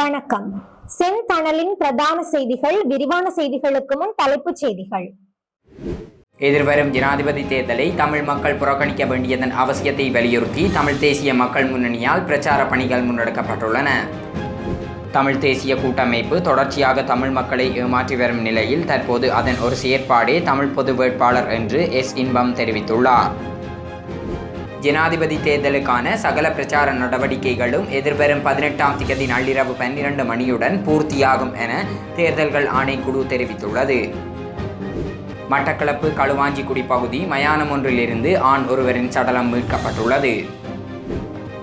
வணக்கம். செந்தணலின் பிரதான செய்திகள் விரிவான செய்திகளுக்கு முன் தலைப்புச் செய்திகள். எதிர்வரும் ஜனாதிபதி தேர்தலை தமிழ் மக்கள் புறக்கணிக்க வேண்டியதன் அவசியத்தை வலியுறுத்தி தமிழ் தேசிய மக்கள் முன்னணியால் பிரச்சார பணிகள் முன்னெடுக்கப்பட்டுள்ளன. தமிழ் தேசிய கூட்டமைப்பு தொடர்ச்சியாக தமிழ் மக்களை ஏமாற்றி வரும் நிலையில் தற்போது அதன் ஒரு செயற்பாடே தமிழ் பொது வேட்பாளர் என்று எஸ் இன்பம் தெரிவித்துள்ளார். ஜனாதிபதி தேர்தலுக்கான சகல பிரச்சார நடவடிக்கைகளும் எதிர்வரும் பதினெட்டாம் திகதி நள்ளிரவு பன்னிரண்டு மணியுடன் பூர்த்தியாகும் என தேர்தல்கள் ஆணைக்குழு தெரிவித்துள்ளது. மட்டக்களப்பு களுவாஞ்சிக்குடி பகுதி மயானம் ஒன்றிலிருந்து ஆண் ஒருவரின் சடலம் மீட்கப்பட்டுள்ளது.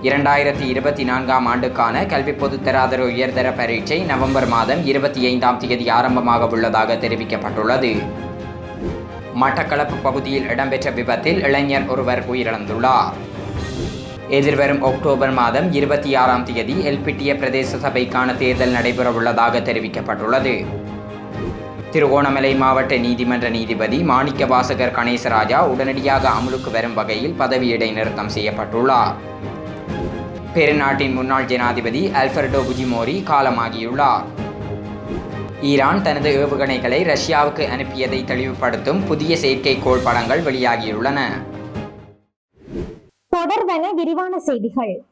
இரண்டாயிரத்தி இருபத்தி நான்காம் ஆண்டுக்கான கல்வி பொதுத்தராதர உயர்தர பரீட்சை நவம்பர் மாதம் இருபத்தி ஐந்தாம் தேதி ஆரம்பமாக உள்ளதாக தெரிவிக்கப்பட்டுள்ளது. மட்டக்களப்பு பகுதியில் இடம்பெற்ற விபத்தில் இளைஞர் ஒருவர் உயிரிழந்துள்ளார். எதிர்வரும் அக்டோபர் மாதம் இருபத்தி ஆறாம் தேதி எல்பிட்டிய பிரதேச சபைக்கான தேர்தல் நடைபெறவுள்ளதாக தெரிவிக்கப்பட்டுள்ளது. திருகோணமலை மாவட்ட நீதிமன்ற நீதிபதி மாணிக்க வாசகர் கணேசராஜா உடனடியாக அமலுக்கு வரும் வகையில் பதவி இடைநிறுத்தம் செய்யப்பட்டுள்ளார். பெருநாட்டின் முன்னாள் ஜனாதிபதி அல்ஃபர்டோ புஜிமோரி காலமாகியுள்ளார். ஈரான் தனது ஏவுகணைகளை ரஷ்யாவுக்கு அனுப்பியதை தெளிவுபடுத்தும் புதிய செயற்கைக்கோள் படங்கள் வெளியாகியுள்ளன. தொடர்வன விரிவான செய்திகள்.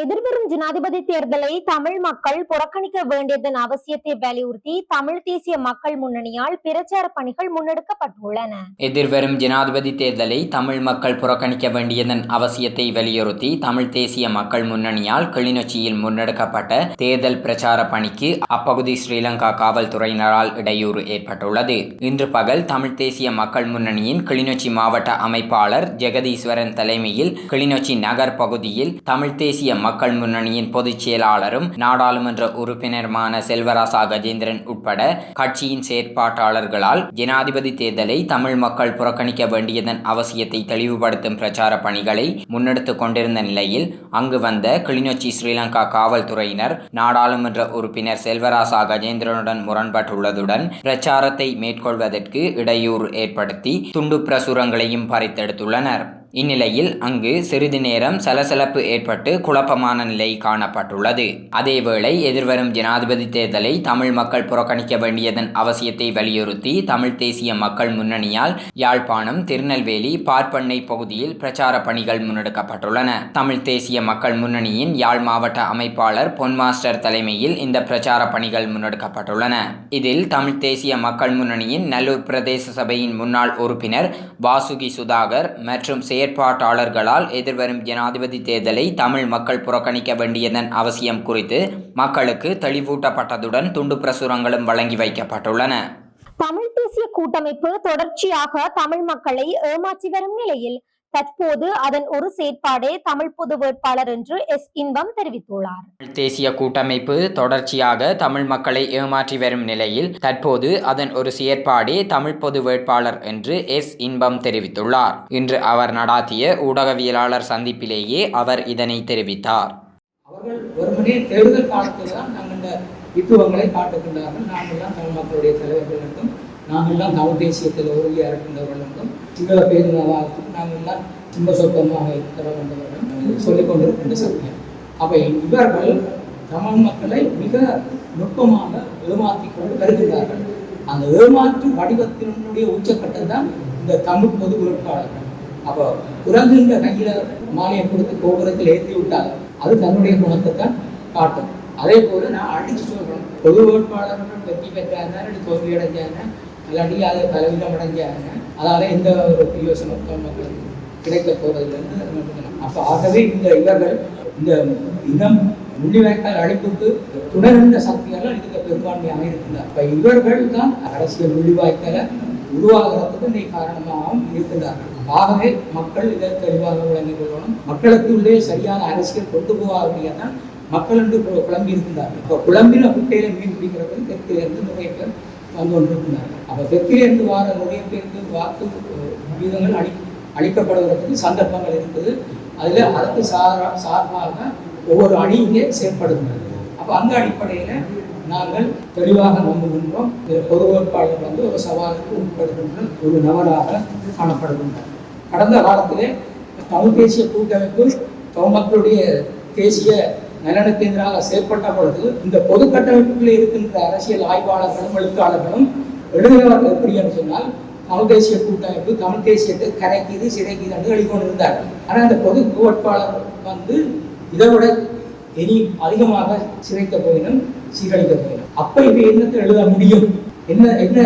எதிர்வரும் ஜனாதிபதி தேர்தலை தமிழ் மக்கள் புறக்கணிக்க வேண்டியதன் அவசியத்தை வலியுறுத்தி தமிழ் தேசிய மக்கள் முன்னணியால் பிரச்சார பணிகள் முன்னெடுக்கப்பட்டுள்ளன. எதிர்வரும் ஜனாதிபதி தேர்தலை தமிழ் மக்கள் புறக்கணிக்க வேண்டியதன் அவசியத்தை வலியுறுத்தி தமிழ் தேசிய மக்கள் முன்னணியால் கிளிநொச்சியில் முன்னெடுக்கப்பட்ட தேர்தல் பிரச்சார பணிக்கு அப்பகுதி ஸ்ரீலங்கா காவல்துறையினரால் இடையூறு ஏற்பட்டுள்ளது. இன்று பகல் தமிழ் தேசிய மக்கள் முன்னணியின் கிளிநொச்சி மாவட்ட அமைப்பாளர் ஜெகதீஸ்வரன் தலைமையில் கிளிநொச்சி நகர் பகுதியில் தமிழ் தேசிய மக்கள் முன்னணியின் பொதுச் செயலாளரும் நாடாளுமன்ற உறுப்பினருமான செல்வராசா கஜேந்திரன் உட்பட கட்சியின் செயற்பாட்டாளர்களால் ஜனாதிபதி தேர்தலை தமிழ் மக்கள் புறக்கணிக்க வேண்டியதன் அவசியத்தை தெளிவுபடுத்தும் பிரச்சார பணிகளை முன்னெடுத்துக் கொண்டிருந்த நிலையில் அங்கு வந்த கிளிநொச்சி ஸ்ரீலங்கா காவல்துறையினர் நாடாளுமன்ற உறுப்பினர் செல்வராசா கஜேந்திரனுடன் முரண்பட்டுள்ளதுடன் பிரச்சாரத்தை மேற்கொள்வதற்கு இடையூறு ஏற்படுத்தி துண்டு பிரசுரங்களையும் பறித்தெடுத்துள்ளனர். இந்நிலையில் அங்கு சிறிது நேரம் சலசலப்பு ஏற்பட்டு குழப்பமான நிலை காணப்பட்டுள்ளது. அதேவேளை எதிர்வரும் ஜனாதிபதி தேர்தலை தமிழ் மக்கள் புறக்கணிக்க வேண்டியதன் அவசியத்தை வலியுறுத்தி தமிழ் தேசிய மக்கள் முன்னணியால் யாழ்ப்பாணம் திருநெல்வேலி பார்ப்பண்ணை பகுதியில் பிரச்சார பணிகள் முன்னெடுக்கப்பட்டுள்ளன. தமிழ் தேசிய மக்கள் முன்னணியின் யாழ் மாவட்ட அமைப்பாளர் பொன்மாஸ்டர் தலைமையில் இந்த பிரச்சார பணிகள் முன்னெடுக்கப்பட்டுள்ளன. இதில் தமிழ் தேசிய மக்கள் முன்னணியின் நல்லூர் பிரதேச சபையின் முன்னாள் உறுப்பினர் வாசுகி சுதாகர் மற்றும் ஏற்பாட்டாளர்களால் எதிர்வரும் ஜனாதிபதி தேர்தலை தமிழ் மக்கள் புறக்கணிக்க வேண்டியதன் அவசியம் குறித்து மக்களுக்கு தெளிவூட்டப்பட்டதுடன் துண்டு பிரசுரங்களும் வழங்கி வைக்கப்பட்டுள்ளன. தமிழ் தேசிய கூட்டமைப்பு தொடர்ச்சியாக தமிழ் மக்களை ஏமாற்றி வரும் நிலையில் தற்போது அதன் ஒரு செயற்பாடே தமிழ் பொது வேட்பாளர் என்று எஸ். இன்பம் தெரிவித்துள்ளார். தேசிய கூட்டமைப்பு தொடர்ச்சியாக தமிழ் மக்களை ஏமாற்றி வரும் நிலையில் தற்போது அதன் ஒரு செயற்பாடே தமிழ் பொது வேட்பாளர் என்று எஸ். இன்பம் தெரிவித்துள்ளார். இன்று அவர் நடாத்திய ஊடகவியலாளர் சந்திப்பிலேயே அவர் இதனை தெரிவித்தார். அவர்கள் வெறுமனே தேர்தல் காலத்தில் தான் நாங்கள் இந்த வித்துவங்களை காட்டுகின்றார்கள். நாங்கள்லாம் தமிழ் மக்களுடைய தலைவர்கள் என்றும் நாங்கள்லாம் தமிழ் தேசியத்தில் உறுதியாக இருக்கின்றவர்கள் என்றும் சிங்கள பேருந்தாளத்துக்கு நாங்கள்லாம் ரொம்ப சொற்பமாக இருக்கிறோம் என்பவர்கள் சொல்லிக் கொண்டிருக்கின்ற சத்தியம் அவை இவர்கள் தமிழ் மக்களை மிக நுட்பமாக ஏமாற்றிக் கொண்டு வருகிறார்கள் அந்த ஏமாற்று வடிவத்தினுடைய உச்சக்கட்டம் தான் இந்த தமிழ் பொது வேட்பாளர்கள். அப்போ குரங்குன்ற கையில மாலையை கொடுத்து கோபுரத்தில் ஏற்றி விட்டாங்க அது தன்னுடைய குணத்தை தான் காட்டும். அதே போல நான் அடிச்சு சொல்றேன். பொது வேட்பாளர்கள் வெற்றி பெற்றாங்க இல்லாட்டி தோல்வி அடைஞ்சாங்க இல்லாட்டி அது பலவீனம் அடைஞ்சாங்க அதால் எந்த ஒரு பிரயோசனம் மக்களுக்கு கிடைக்க போவதில்லைன்னு அப்போ ஆகவே இந்த இவர்கள் இந்த இனம் முள்ளிவாய்க்கால் அழைப்புக்கு துணர்ந்த சக்தியெல்லாம் இதுக்கு பெரும்பான்மையாக இருக்கின்றார். இப்போ இவர்கள் தான் அரசியல் முள்ளிவாய்க்கால உருவாகிறதுக்கு இன்னைக்கு காரணமாகவும் இருக்கின்றார்கள். ஆகவே மக்கள் இதை தெளிவாக விளங்கிக் கொள்ளணும். மக்களுக்கு உள்ளே சரியான அரசியல் கொண்டு போகாதபடியாக தான் மக்கள் என்று குழம்பி இருக்கின்றார்கள் இப்போ குழம்பின குட்டையில மீன் பிடிக்கிறது தெற்கிலிருந்து நிறைய பேர் வந்து கொண்டிருக்கிறார்கள் அப்போ தெற்கிலிருந்து வார நிறைய வாக்கு விகிதங்கள் வீதங்கள் அளி அளிக்கப்படுவதற்கு சந்தர்ப்பங்கள் இருக்குது. அதில் அதற்கு சாரா சார்பாக ஒவ்வொரு அணி இங்கே செயற்படுகின்றது. அப்போ அந்த அடிப்படையில் நாங்கள் தெளிவாக நம்புகின்றோம். இதில் பொது வேட்பாளர் வந்து ஒரு சவாலுக்கு உட்படுகின்ற ஒரு நபராக காணப்படுகின்றார். கடந்த காலத்திலே தமிழ் தேசிய கூட்டமைப்பு தமிழ் மக்களுடைய தேசிய நலனுக்கு எதிராக செயற்பட்ட பொழுது இந்த பொது கட்டமைப்புகளில் இருக்கின்ற அரசியல் ஆய்வாளர்களும் எழுத்தாளர்களும் எழுதுகிறவர் எப்படி என்று சொன்னால் தமிழ் தேசிய கூட்டமைப்பு தமிழ் தேசியத்தை கரைக்குது சிதைக்குது என்று எழுதிக்கொண்டிருந்தார்கள் ஆனால் அந்த பொது வேட்பாளர் வந்து இதை விட இனி அதிகமாக சிதைக்க போயினும் சீரழிக்க போயினும். அப்ப இவை என்னத்தை எழுத முடியும். என்ன என்ன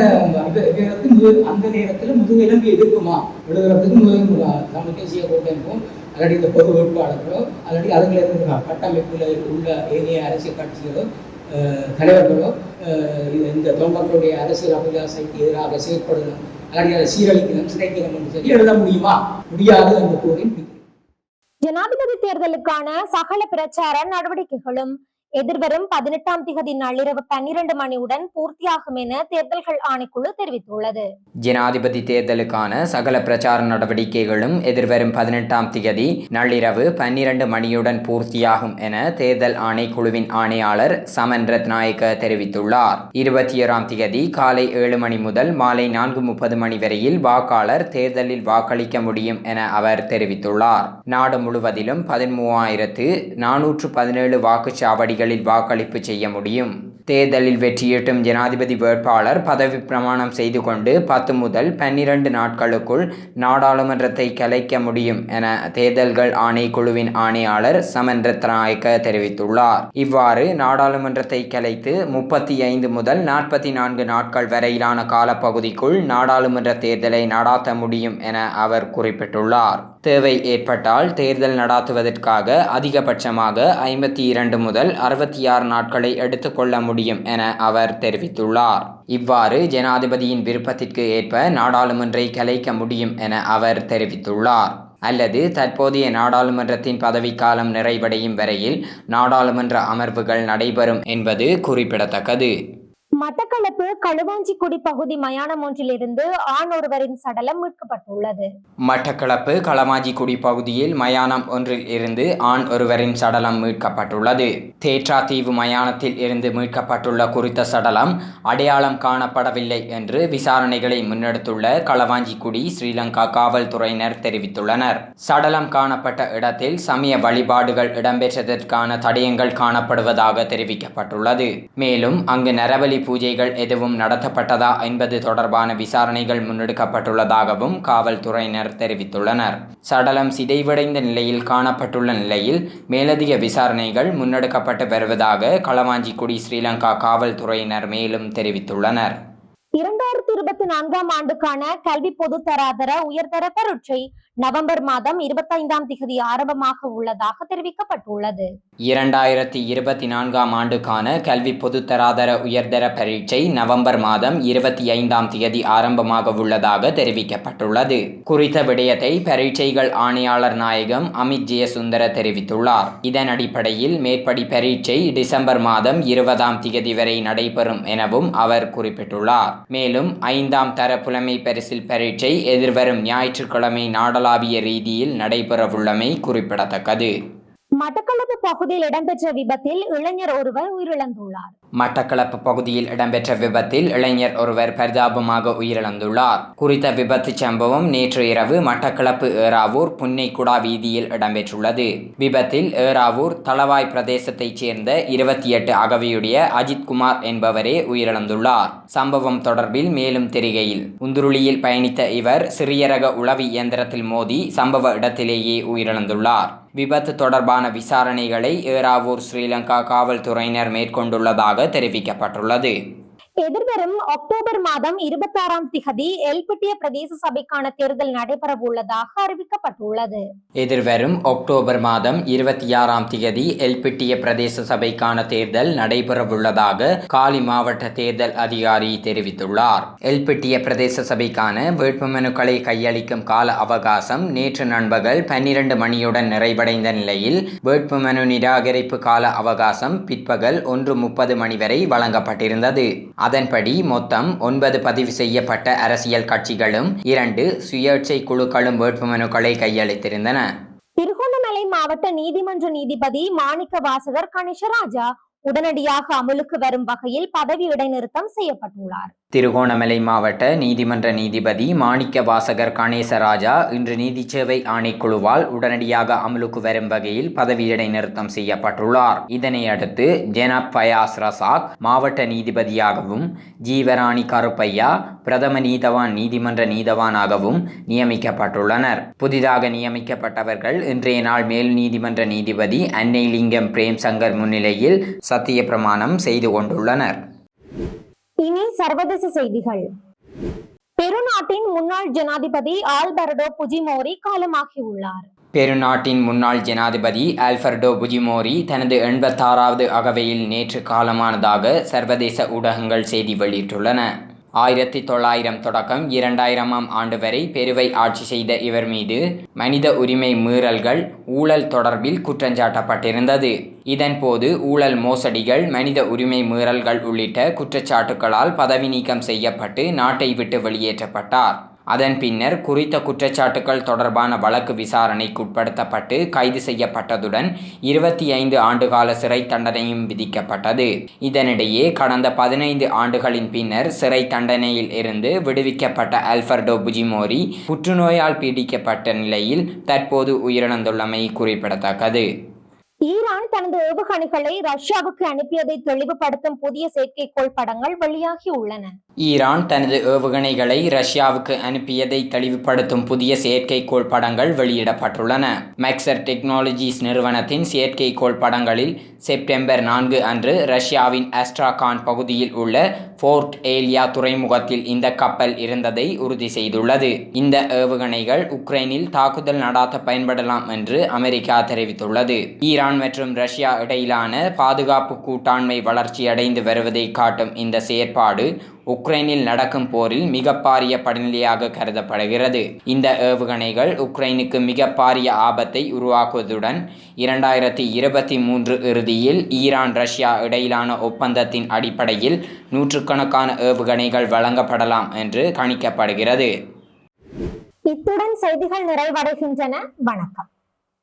முது- அந்த நேரத்தில் முதுகெலும்பு எதிர்க்குமா? எழுதுறதுக்கு முதுகெலும்பு தமிழ் தேசிய கூட்டமைப்பும் அல்லது இந்த பொது வேட்பாளர்களோ அல்லது அதுல இருக்கிற கட்டமைப்பில் உள்ள ஏனைய அரசியல் கட்சிகளோ அஹ், தலைவர்களோ இந்த தொண்டர்களுடைய அரசியல் அபிலாசைக்கு எதிராக செயற்படணும். அல்லது அதை சீரழிக்கணும் சிதைக்கணும் என்று சொல்லி எழுத முடியுமா? முடியாது என்று கூறி ஜனாதிபதி தேர்தலுக்கான சகல பிரச்சார நடவடிக்கைகளும் எதிர்வரும் பதினெட்டாம் திகதி நள்ளிரவு பன்னிரண்டு மணியுடன் பூர்த்தியாகும் என தேர்தல்கள் ஆணைக்குழு தெரிவித்துள்ளது. ஜனாதிபதி தேர்தலுக்கான சகல பிரச்சார நடவடிக்கைகளும் எதிர்வரும் பதினெட்டாம் திகதி நள்ளிரவு பன்னிரண்டு மணியுடன் பூர்த்தியாகும் என தேர்தல் ஆணைக்குழுவின் ஆணையாளர் சமன் ரத்நாயக்க தெரிவித்துள்ளார். இருபத்தி ஏழாம் திகதி காலை ஏழு மணி முதல் மாலை நான்கு முப்பது மணி வரையில் வாக்காளர் தேர்தலில் வாக்களிக்க முடியும் என அவர் தெரிவித்துள்ளார். நாடு முழுவதிலும் பதிமூவாயிரத்து நானூற்று பதினேழு வாக்குச்சாவடிகள் தொகுதிகளில் வாக்களிப்பு செய்ய முடியும். தேர்தலில் வெற்றியீட்டும் ஜனாதிபதி வேட்பாளர் பதவி பிரமாணம் செய்து கொண்டு பத்து முதல் பன்னிரண்டு நாட்களுக்குள் நாடாளுமன்றத்தை கலைக்க முடியும் என தேர்தல்கள் ஆணைக்குழுவின் ஆணையாளர் சமன் ரத்நாயக்க தெரிவித்துள்ளார். இவ்வாறு நாடாளுமன்றத்தை கலைத்து முப்பத்தி ஐந்து முதல் நாற்பத்தி நான்கு நாட்கள் வரையிலான காலப்பகுதிக்குள் நாடாளுமன்ற தேர்தலை நடாத்த முடியும் என அவர் குறிப்பிட்டுள்ளார். தேவை ஏற்பட்டால் தேர்தல் நடாத்துவதற்காக அதிகபட்சமாக ஐம்பத்தி இரண்டு முதல் அறுபத்தி ஆறு நாட்களை எடுத்துக்கொள்ள முடியும் என அவர் தெரிவித்துள்ளார். இவ்வாறு ஜனாதிபதியின் விருப்பத்திற்கு ஏற்ப நாடாளுமன்றை கலைக்க முடியும் என அவர் தெரிவித்துள்ளார். அல்லது தற்போதைய நாடாளுமன்றத்தின் பதவிக்காலம் நிறைவடையும் வரையில் நாடாளுமன்ற அமர்வுகள் நடைபெறும் என்பது குறிப்பிடத்தக்கது. மட்டக்களப்பு களுவாஞ்சிக்குடி பகுதி மயானம் ஒன்றிலிருந்து ஆண் ஒருவரின் சடலம் மீட்கப்பட்டுள்ளது. மட்டக்களப்பு களவாஞ்சிக்குடி பகுதியில் மயானம் ஒன்றில் இருந்து ஆண் ஒருவரின் சடலம் மீட்கப்பட்டுள்ளது. தேற்றாத்தீவு மயானத்தில் இருந்து மீட்கப்பட்டுள்ள குறித்த சடலம் அடையாளம் காணப்படவில்லை என்று விசாரணைகளை முன்னெடுத்துள்ள களவாஞ்சிக்குடி ஸ்ரீலங்கா காவல்துறையினர் தெரிவித்துள்ளனர். சடலம் காணப்பட்ட இடத்தில் சமய வழிபாடுகள் இடம்பெற்றதற்கான தடயங்கள் காணப்படுவதாக தெரிவிக்கப்பட்டுள்ளது. மேலும் அங்கு நரபலி பூஜைகள் எதுவும் நடத்தப்பட்டதா என்பது தொடர்பான விசாரணைகள் முன்னெடுக்கப்பட்டுள்ளதாகவும் காவல்துறையினர் தெரிவித்துள்ளனர். சடலம் சிதைவடைந்த நிலையில் காணப்பட்டுள்ள நிலையில் மேலதிக விசாரணைகள் முன்னெடுக்கப்பட்டு வருவதாக களவாஞ்சிக்குடி ஸ்ரீலங்கா காவல்துறையினர் மேலும் தெரிவித்துள்ளனர். இரண்டாயிரத்தி இருபத்தி நான்காம் ஆண்டுக்கான கல்வி பொதுத்தராதர உயர்தர பரீட்சை நவம்பர் மாதம் இருபத்தைந்தாம் திகதி ஆரம்பமாக உள்ளதாக தெரிவிக்கப்பட்டுள்ளது. இரண்டாயிரத்தி இருபத்தி நான்காம் ஆண்டுக்கான கல்வி பொதுத்தராதர உயர்தர பரீட்சை நவம்பர் மாதம் இருபத்தி ஐந்தாம் தேதி ஆரம்பமாக உள்ளதாக தெரிவிக்கப்பட்டுள்ளது. குறித்த விடயத்தை பரீட்சைகள் ஆணையாளர் நாயகம் அமித் ஜெயசுந்தர தெரிவித்துள்ளார். இதன் அடிப்படையில் மேற்படி பரீட்சை டிசம்பர் மாதம் இருபதாம் தேதி வரை நடைபெறும் எனவும் அவர் குறிப்பிட்டுள்ளார். மேலும் ஐந்தாம் தர புலமை பரிசில் பரீட்சை எதிர்வரும் ஞாயிற்றுக்கிழமை நாடல உலகளாவிய ரீதியில் நடைபெறவுள்ளமை குறிப்பிடத்தக்கது. மட்டக்களப்பு பகுதியில் இடம்பெற்ற விபத்தில் இளைஞர் ஒருவர் உயிரிழந்துள்ளார். மட்டக்களப்பு பகுதியில் இடம்பெற்ற விபத்தில் இளைஞர் ஒருவர் பரிதாபமாக உயிரிழந்துள்ளார். குறித்த விபத்து சம்பவம் நேற்று இரவு மட்டக்களப்பு ஏறாவூர் புன்னைக்குடா வீதியில் இடம்பெற்றுள்ளது. விபத்தில் ஏறாவூர் தளவாய் பிரதேசத்தைச் சேர்ந்த இருபத்தி எட்டு அகவையுடைய அஜித்குமார் என்பவரே உயிரிழந்துள்ளார். சம்பவம் தொடர்பில் மேலும் தெரிகையில் உந்துருளியில் பயணித்த இவர் சிறிய ரக உளவி இயந்திரத்தில் மோதி சம்பவ இடத்திலேயே உயிரிழந்துள்ளார். விபத்து தொடர்பான விசாரணைகளை ஏறாவூர் ஸ்ரீலங்கா காவல்துறையினர் மேற்கொண்டுள்ளதாக தெரிவிக்கப்பட்டுள்ளது. எதிர்வரும் அக்டோபர் மாதம் இருபத்தாறாம் திகதி எல்பிட்டிய பிரதேச சபைக்கான தேர்தல் நடைபெற உள்ளதாக அறிவிக்கப்பட்டுள்ளது. எதிர்வரும் அக்டோபர் மாதம் இருபத்தி ஆறாம் தேதி எல்பிட்டிய பிரதேச சபைக்கான தேர்தல் நடைபெறவுள்ளதாக காலி மாவட்ட தேர்தல் அதிகாரி தெரிவித்துள்ளார். எல்பிட்டிய பிரதேச சபைக்கான வேட்புமனுக்களை கையளிக்கும் கால அவகாசம் நேற்று நண்பகல் பன்னிரண்டு மணியுடன் நிறைவடைந்த நிலையில் வேட்புமனு நிராகரிப்பு கால அவகாசம் பிற்பகல் ஒன்று முப்பது மணி வரை வழங்கப்பட்டிருந்தது. அதன்படி மொத்தம் ஒன்பது பதிவு செய்யப்பட்ட அரசியல் கட்சிகளும் இரண்டு சுயேட்சை குழுக்களும் வேட்புமனுக்களை கையளித்திருந்தன. திருகோணமலை மாவட்ட நீதிமன்ற நீதிபதி மாணிக்க வாசகர் கணேசராஜா உடனடியாக அமலுக்கு வரும் வகையில் பதவி இடைநிறுத்தம் செய்யப்பட்டுள்ளார். திருகோணமலை மாவட்ட நீதிமன்ற நீதிபதி மாணிக்க வாசகர் கணேசராஜா இன்று நீதிச்சேவை ஆணைக்குழுவால் உடனடியாக அமலுக்கு வரும் வகையில் பதவியிடை நிறுத்தம் செய்யப்பட்டுள்ளார். இதனை அடுத்து ஜெனப் ஃபயாஸ் ரசாக் மாவட்ட நீதிபதியாகவும் ஜீவராணி கருப்பையா பிரதம நீதவான் நீதிமன்ற நீதவானாகவும் நியமிக்கப்பட்டுள்ளனர். புதிதாக நியமிக்கப்பட்டவர்கள் இன்றைய நாள் மேல் நீதிமன்ற நீதிபதி அன்னைலிங்கம் பிரேம் சங்கர் முன்னிலையில் சத்திய பிரமாணம் செய்து கொண்டுள்ளனர். இனி சர்வதேச செய்திகள். பெருநாட்டின் முன்னாள் ஜனாதிபதி ஆல்பர்டோ புஜிமோரி காலமாகியுள்ளார். பெருநாட்டின் முன்னாள் ஜனாதிபதி ஆல்ஃபர்டோ புஜிமோரி தனது எண்பத்தாறாவது அகவையில் நேற்று காலமானதாக சர்வதேச ஊடகங்கள் செய்தி வெளியிட்டுள்ளன. ஆயிரத்தி தொள்ளாயிரம் தொடக்கம் இரண்டாயிரமாம் ஆண்டு வரை பெருவை ஆட்சி செய்த இவர் மீது மனித உரிமை மீறல்கள் ஊழல் தொடர்பில் குற்றஞ்சாட்டப்பட்டிருந்தது. இதன்போது ஊழல் மோசடிகள் மனித உரிமை மீறல்கள் உள்ளிட்ட குற்றச்சாட்டுகளால் பதவி நீக்கம் செய்யப்பட்டு நாட்டை விட்டு வெளியேற்றப்பட்டார். அதன் பின்னர் குறித்த குற்றச்சாட்டுகள் தொடர்பான வழக்கு விசாரணைக்குட்படுத்தப்பட்டு கைது செய்யப்பட்டதுடன் இருபத்தி ஐந்து ஆண்டுகால சிறை தண்டனையும் விதிக்கப்பட்டது. இதனிடையே கடந்த பதினைந்து ஆண்டுகளின் பின்னர் சிறை தண்டனையில் இருந்து விடுவிக்கப்பட்ட ஆல்ஃபர்டோ புஜிமோரி புற்றுநோயால் பீடிக்கப்பட்ட நிலையில் தற்போது உயிரிழந்துள்ளமை குறிப்பிடத்தக்கது. ஈரான் தனது ஏவுகணைகளை ரஷ்யாவுக்கு அனுப்பியதை தெளிவுபடுத்தும் புதிய செயற்கைக்கோள் படங்கள் வெளியாகி உள்ளன. ஈரான் தனது ஏவுகணைகளை ரஷ்யாவுக்கு அனுப்பியதை தெளிவுபடுத்தும் புதிய செயற்கைக்கோள் படங்கள் வெளியிடப்பட்டுள்ளன. மேக்சர் டெக்னாலஜிஸ் நிறுவனத்தின் செயற்கைக்கோள் படங்களில் செப்டம்பர் நான்கு அன்று ரஷ்யாவின் அஸ்ட்ராகான் பகுதியில் உள்ள ஃபோர்ட் ஏலியா துறைமுகத்தில் இந்த கப்பல் இருந்ததை உறுதி செய்துள்ளது. இந்த ஏவுகணைகள் உக்ரைனில் தாக்குதல் நடாத்த பயன்படலாம் என்று அமெரிக்கா தெரிவித்துள்ளது. ஈரான் மற்றும் ரஷ்யா இடையிலான பாதுகாப்பு கூட்டாண்மை வளர்ச்சியடைந்து வருவதை காட்டும் இந்த செயற்பாடு உக்ரைனில் நடக்கும் போரில் மிக பாரிய படிநிலையாக கருதப்படுகிறது. இந்த ஏவுகணைகள் உக்ரைனுக்கு மிக பாரிய ஆபத்தை உருவாக்குவதுடன் இரண்டாயிரத்தி இருபத்தி மூன்று இறுதியில் ஈரான் ரஷ்யா இடையிலான ஒப்பந்தத்தின் அடிப்படையில் நூற்றுக்கணக்கான ஏவுகணைகள் வழங்கப்படலாம் என்று கணிக்கப்படுகிறது. இத்துடன் செய்திகள் நிறைவடைகின்றன. வணக்கம்.